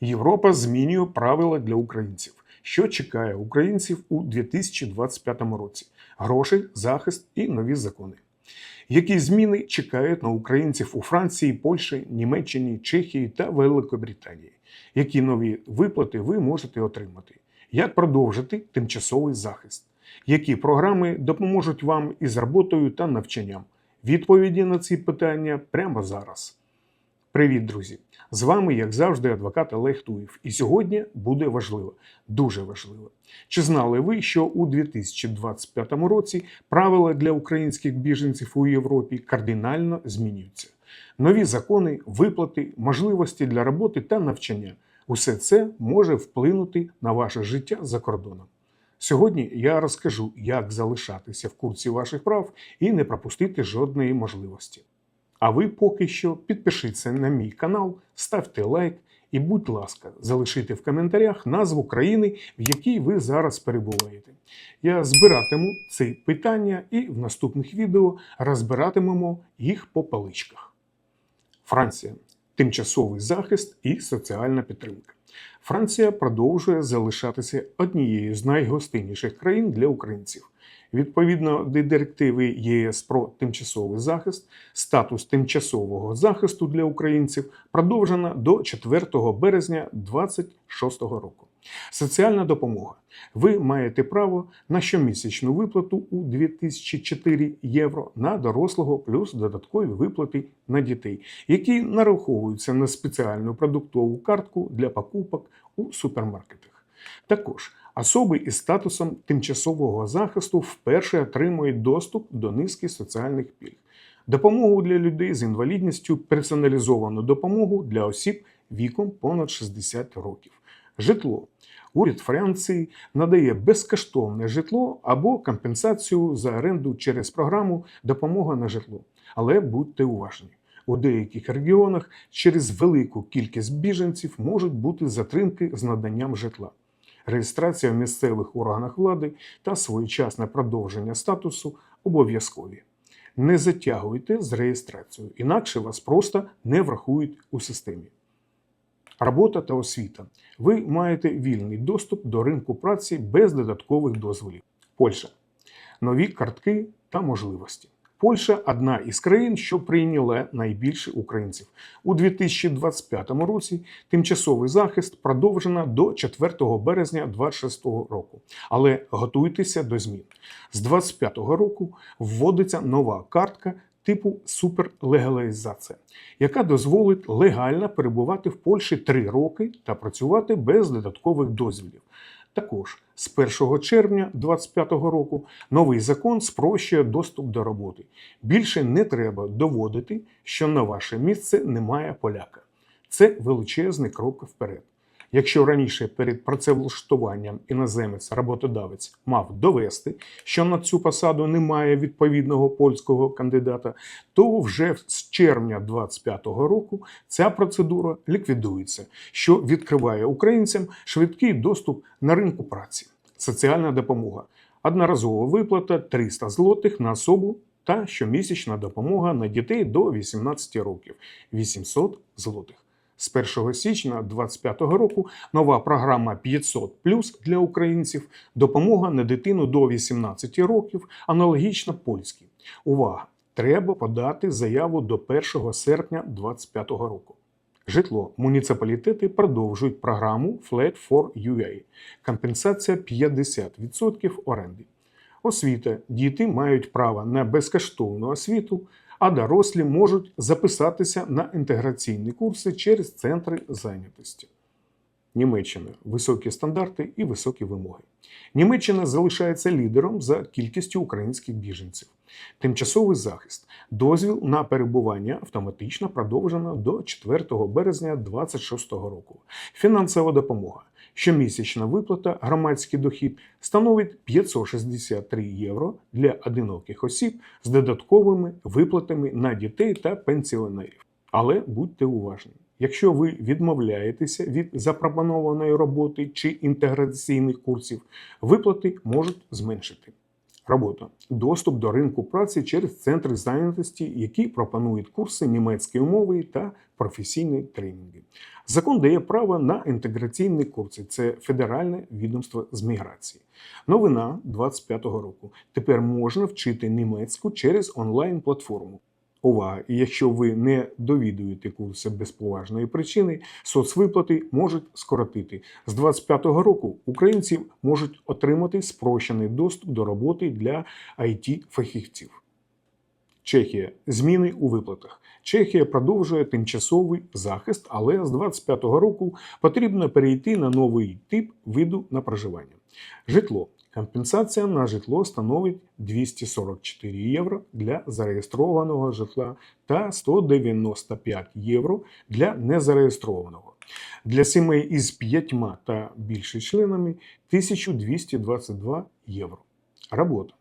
Європа змінює правила для українців. Що чекає українців у 2025 році? Гроші, захист і нові закони. Які зміни чекають на українців у Франції, Польщі, Німеччині, Чехії та Великобританії? Які нові виплати ви можете отримати? Як продовжити тимчасовий захист? Які програми допоможуть вам із роботою та навчанням? Відповіді на ці питання прямо зараз. Привіт, друзі! З вами, як завжди, адвокат Олег Туєв. І сьогодні буде важливо, дуже важливо. Чи знали ви, що у 2025 році правила для українських біженців у Європі кардинально змінюються? Нові закони, виплати, можливості для роботи та навчання усе це може вплинути на ваше життя за кордоном. Сьогодні я розкажу, як залишатися в курсі ваших прав і не пропустити жодної можливості. А ви поки що підпишіться на мій канал, ставте лайк і, будь ласка, залишите в коментарях назву країни, в якій ви зараз перебуваєте. Я збиратиму ці питання і в наступних відео розбиратимемо їх по паличках. Франція тимчасовий захист і соціальна підтримка. Франція продовжує залишатися однією з найгостинніших країн для українців. Відповідно до директиви ЄС про тимчасовий захист, статус тимчасового захисту для українців продовжено до 4 березня 2026 року. Соціальна допомога. Ви маєте право на щомісячну виплату у 2004 євро на дорослого плюс додаткові виплати на дітей, які нараховуються на спеціальну продуктову картку для покупок у супермаркетах. Також особи із статусом тимчасового захисту вперше отримують доступ до низки соціальних пільг, допомогу для людей з інвалідністю, персоналізовану допомогу для осіб віком понад 60 років. Житло. Уряд Франції надає безкоштовне житло або компенсацію за оренду через програму Допомога на житло. Але будьте уважні. У деяких регіонах через велику кількість біженців можуть бути затримки з наданням житла. Реєстрація в місцевих органах влади та своєчасне продовження статусу обов'язкові. Не затягуйте з реєстрацією, інакше вас просто не врахують у системі. Робота та освіта. Ви маєте вільний доступ до ринку праці без додаткових дозволів. Польща. Нові картки та можливості. Польща одна із країн, що прийняла найбільше українців. У 2025 році тимчасовий захист продовжено до 4 березня 2026 року. Але готуйтеся до змін. З 2025 року вводиться нова картка типу суперлегалізація, яка дозволить легально перебувати в Польщі 3 роки та працювати без додаткових дозволів. Також з 1 червня 2025 року новий закон спрощує доступ до роботи. Більше не треба доводити, що на ваше місце немає поляка. Це величезний крок вперед. Якщо раніше перед працевлаштуванням іноземець роботодавець мав довести, що на цю посаду немає відповідного польського кандидата, то вже з червня 2025 року ця процедура ліквідується, що відкриває українцям швидкий доступ на ринку праці. Соціальна допомога, одноразова виплата 300 злотих на особу та щомісячна допомога на дітей до 18 років 800 злотих. З 1 січня 2025 року нова програма 500 для українців, допомога на дитину до 18 років, аналогічно польській. Увага! Треба подати заяву до 1 серпня 2025 року. Житло. Муніципалітети продовжують програму Flat for UA. Компенсація 50% оренди. Освіта. Діти мають право на безкоштовну освіту а дорослі можуть записатися на інтеграційні курси через центри зайнятості. Німеччина високі стандарти і високі вимоги. Німеччина залишається лідером за кількістю українських біженців. Тимчасовий захист, дозвіл на перебування автоматично продовжено до 4 березня 2026 року. Фінансова допомога. Щомісячна виплата громадський дохід становить 563 євро для одиноких осіб з додатковими виплатами на дітей та пенсіонерів. Але будьте уважні. Якщо ви відмовляєтеся від запропонованої роботи чи інтеграційних курсів, виплати можуть зменшити. Робота. Доступ до ринку праці через центри зайнятості, які пропонують курси німецької мови та професійні тренінги. Закон дає право на інтеграційні курси. Це Федеральне відомство з міграції. Новина 25-го року. Тепер можна вчити німецьку через онлайн-платформу. Увага! І якщо ви не довідуєте курси без поважної причини, соцвиплати можуть скоротити. З 25-го року українці можуть отримати спрощений доступ до роботи для it фахівців Чехія зміни у виплатах. Чехія продовжує тимчасовий захист, але з 25-го року потрібно перейти на новий тип виду на проживання. Житло. Компенсація на житло становить 244 євро для зареєстрованого житла та 195 євро для незареєстрованого. Для сімей із п'ятьма та більше членами 1222 євро. Робота.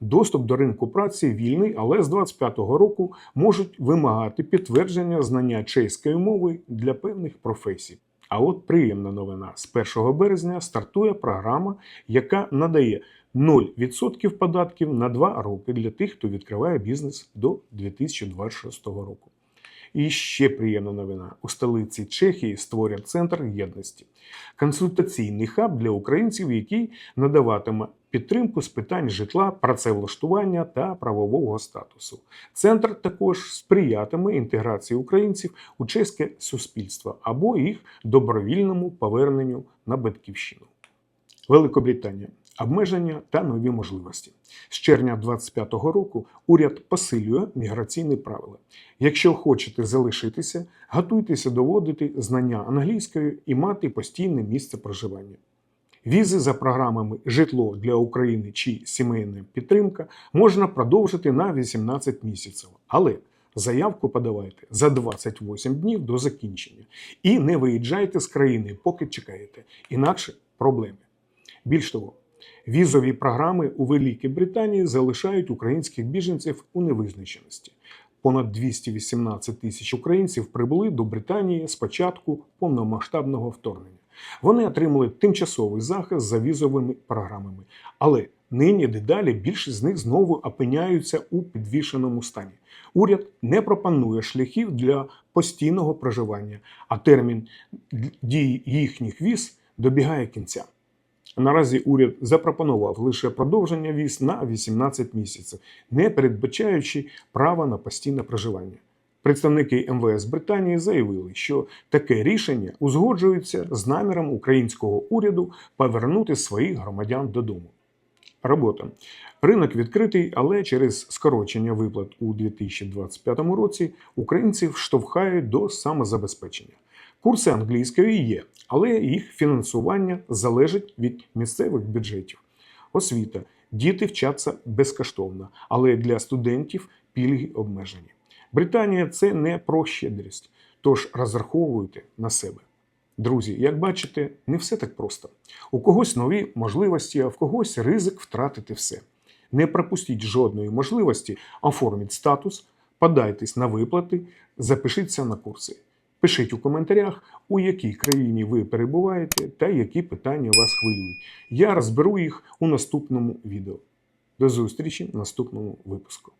Доступ до ринку праці вільний, але з 25-го року можуть вимагати підтвердження знання чеської мови для певних професій. А от приємна новина: з 1 березня стартує програма, яка надає 0% податків на 2 роки для тих, хто відкриває бізнес до 2026 року. І ще приємна новина: у столиці Чехії створять центр єдності, консультаційний хаб для українців, який надаватиме підтримку з питань житла, працевлаштування та правового статусу. Центр також сприятиме інтеграції українців у чеське суспільство або їх добровільному поверненню на батьківщину. Великобританія. Обмеження та нові можливості з червня 2025 року уряд посилює міграційні правила. Якщо хочете залишитися, готуйтеся доводити знання англійської і мати постійне місце проживання. Візи за програмами Житло для України чи сімейна підтримка можна продовжити на 18 місяців, але заявку подавайте за 28 днів до закінчення і не виїжджайте з країни, поки чекаєте, інакше проблеми. Більш того, візові програми у Великій Британії залишають українських біженців у невизначеності. Понад 218 тисяч українців прибули до Британії з початку повномасштабного вторгнення. Вони отримали тимчасовий захист за візовими програмами, але нині дедалі більшість з них знову опиняються у підвішеному стані. Уряд не пропонує шляхів для постійного проживання, а термін дії їхніх віз добігає кінця. Наразі уряд запропонував лише продовження віз на 18 місяців, не передбачаючи права на постійне проживання. Представники МВС Британії заявили, що таке рішення узгоджується з наміром українського уряду повернути своїх громадян додому. Робота. Ринок відкритий, але через скорочення виплат у 2025 році українців штовхають до самозабезпечення. Курси англійської є, але їх фінансування залежить від місцевих бюджетів. Освіта. Діти вчаться безкоштовно, але для студентів пільги обмежені. Британія це не про щедрість, тож розраховуйте на себе. Друзі, як бачите, не все так просто. У когось нові можливості, а в когось ризик втратити все. Не пропустіть жодної можливості, оформіть статус, подайтесь на виплати, запишіться на курси. Пишіть у коментарях, у якій країні ви перебуваєте та які питання вас хвилюють. Я розберу їх у наступному відео. До зустрічі в наступному випуску.